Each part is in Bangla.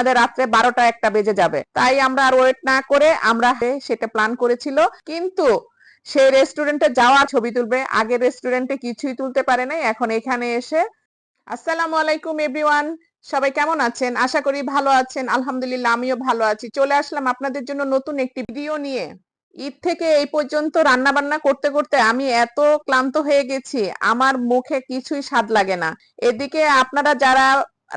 আমাদের রাত্রে বারোটা একটা বেজে যাবে। তাই আমরা আর ওয়েট না করে আমরা সেটা প্ল্যান করেছিল। কিন্তু সেই রেস্টুরেন্টে যাওয়া ছবি তুলবে। আগের রেস্টুরেন্টে কিছুই তুলতে পারে নাই। এখন এখানে এসে আসসালামু আলাইকুম এভরিওয়ান সবাই কেমন আছেন? আশা করি ভালো আছেন। আলহামদুলিল্লাহ, আমিও ভালো আছি। চলে আসলাম আপনাদের জন্য নতুন একটি ভিডিও নিয়ে। ঈদ থেকে এই পর্যন্ত রান্না বান্না করতে করতে আমি এত ক্লান্ত হয়ে গেছি। আমার মুখে কিছুই স্বাদ লাগে না। এদিকে আপনারা যারা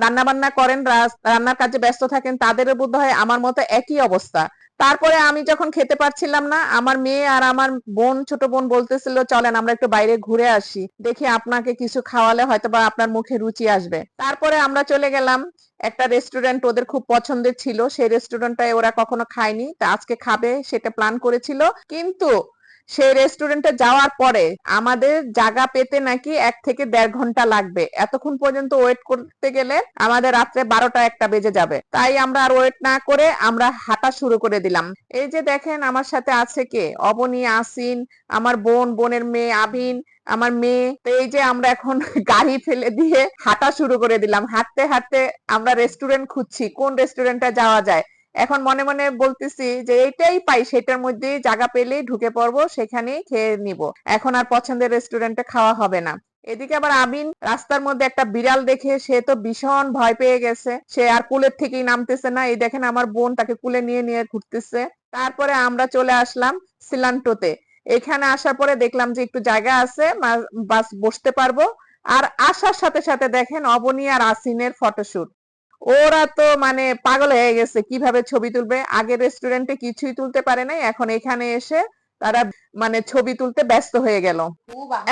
রান্না বান্না করেন রান্নার কাজে ব্যস্ত থাকেন তাদের বোধ হয় আমার মতো একই অবস্থা। তারপরে আমি যখন খেতে পারছিলাম না, আমার মেয়ে আর আমার বোন, ছোট বোন বলতেছিল, চলেন, আমরা একটু বাইরে ঘুরে আসি। দেখি আপনাকে কিছু খাওয়ালে হয়তো বা আপনার মুখে রুচি আসবে। তারপরে আমরা চলে গেলাম। একটা রেস্টুরেন্ট ওদের খুব পছন্দের ছিল। সেই রেস্টুরেন্টটায় ওরা কখনো খায়নি। তা আজকে খাবে, সেটা প্ল্যান করেছিল। কিন্তু সেই রেস্টুরেন্টে যাওয়ার পরে আমাদের জায়গা পেতে নাকি এক থেকে দেড় ঘণ্টা লাগবে। এতক্ষণ পর্যন্ত ওয়েট করতে গেলে আমাদের রাত্রে বারোটা একটা বেজে যাবে। তাই আমরা আর ওয়েট না করে আমরা হাঁটা শুরু করে দিলাম। এই যে দেখেন আমার সাথে আছে কে? অবনী, আসিন, আমার বোন, বোনের মেয়ে, আবিন, আমার মেয়ে। তো এই যে আমরা এখন গাড়ি ফেলে দিয়ে হাঁটা শুরু করে দিলাম। হাঁটতে হাঁটতে আমরা রেস্টুরেন্ট খুঁজছি। কোন রেস্টুরেন্টে যাওয়া যায়? এখন মনে মনে বলতেছি যে এটাই পাই, সেটার মধ্যে জায়গা পেলেই ঢুকে পড়ব, সেখানেই খেয়ে নিব। এখন আর পছন্দের রেস্টুরেন্টে খাওয়া হবে না। এদিকে আবার আবিন রাস্তার মধ্যে একটা বিড়াল দেখে সে তো ভীষণ ভয় পেয়ে গেছে। সে আর কুলের থেকেই নামতেছে না। এই দেখেন আমার বোন তাকে কুলে নিয়ে নিয়ে ঘুরতেছে। তারপরে আমরা চলে আসলাম সিলান্টোতে এখানে আসার পরে দেখলাম যে একটু জায়গা আছে বাস বসতে পারব। আর আসার সাথে সাথে দেখেন অবনী আর আসিনের ফটোশুট ওরা তো মানে পাগল হয়ে গেছে। কীভাবে ছবি তুলবে? আগের রেস্টুরেন্টে কিছুই তুলতে পারে নাই। এখন এখানে এসে তারা মানে ছবি তুলতে ব্যস্ত হয়ে গেল।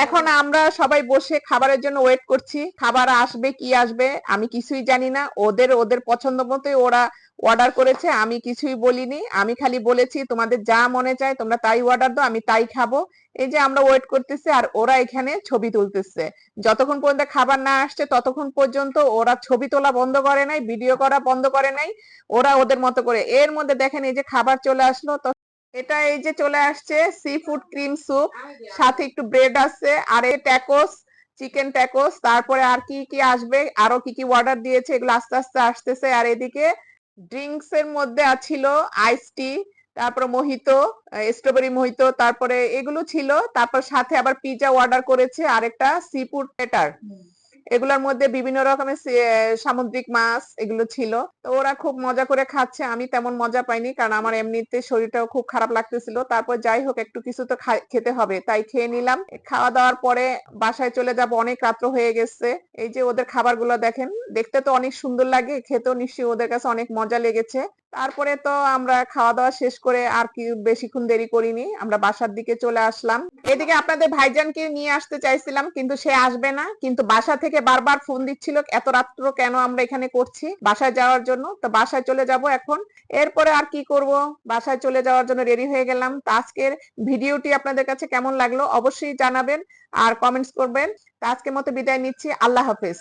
এখন আমরা সবাই বসে খাবারের জন্য ওয়েট করছি। খাবার আসবে, কি আসবে, আমি কিছুই জানি না। ওদের ওদের পছন্দ মতোই ওরা অর্ডার করেছে, আমি কিছুই বলিনি। আমি খালি বলেছি, তোমাদের যা মনে চায় তোমরা তাই অর্ডার দাও, আমি তাই খাব। এই যে আমরা ওয়েট করতেছি আর ওরা এখানে ছবি তুলতেছে। যতক্ষণ পর্যন্ত খাবার না আসছে, ততক্ষণ পর্যন্ত ওরা ছবি তোলা বন্ধ করে নাই ভিডিও করা বন্ধ করে নাই। ওরা ওদের মতো করে। এর মধ্যে দেখেন এই যে খাবার চলে আসলো, তো এটা এই যে চলে আসছে সি ফুড ক্রিম স্যুপ সাথে একটু ব্রেড আছে, আর এই ট্যাকোস চিকেন ট্যাকোস তারপরে আর কি কি আসবে, আরও কি কি অর্ডার দিয়েছে, এগুলো আস্তে আস্তে আসতেছে, আর এদিকে ড্রিঙ্কস এর মধ্যে ছিল আইস টি তারপরে মোহিত স্ট্রবেরি মোহিত তারপরে এগুলো ছিল, তারপর সাথে আবার পিজা অর্ডার করেছে আরেকটা সি ফুড প্লেটার এগুলোর মধ্যে বিভিন্ন রকমের সামুদ্রিক মাছ এগুলো ছিল। তো ওরা খুব মজা করে খাচ্ছে, আমি তেমন মজা পাইনি কারণ আমার এমনিতে শরীরটাও খুব খারাপ লাগতেছিল। তারপর যাই হোক, একটু কিছু তো খেতে হবে, তাই খেয়ে নিলাম। খাওয়া দাওয়ার পরে বাসায় চলে যাব, অনেক রাত্র হয়ে গেছে। এই যে ওদের খাবারগুলো দেখেন, দেখতে তো অনেক সুন্দর লাগে, খেতেও নিশ্চয়ই ওদের কাছে অনেক মজা লেগেছে। তারপরে তো আমরা খাওয়া দাওয়া শেষ করে আর কি বেশিক্ষণ দেরি করিনি, আমরা বাসার দিকে চলে আসলাম। এদিকে আপনাদের ভাইজানকে নিয়ে আসতে চাইছিলাম, কিন্তু সে আসবে না, কিন্তু বাসা থেকে বারবার ফোন দিচ্ছিল, এত রাত্র কেন আমরা এখানে করছি? বাসায় যাওয়ার জন্য? তো বাসায় চলে যাব এখন। এরপরে আর কি করব? বাসায় চলে যাওয়ার জন্য রেডি হয়ে গেলাম। তো আজকের ভিডিওটি আপনাদের কাছে কেমন লাগল অবশ্যই জানাবেন আর কমেন্টস করবেন। আজকের মতো বিদায় নিচ্ছি। আল্লাহ হাফেজ।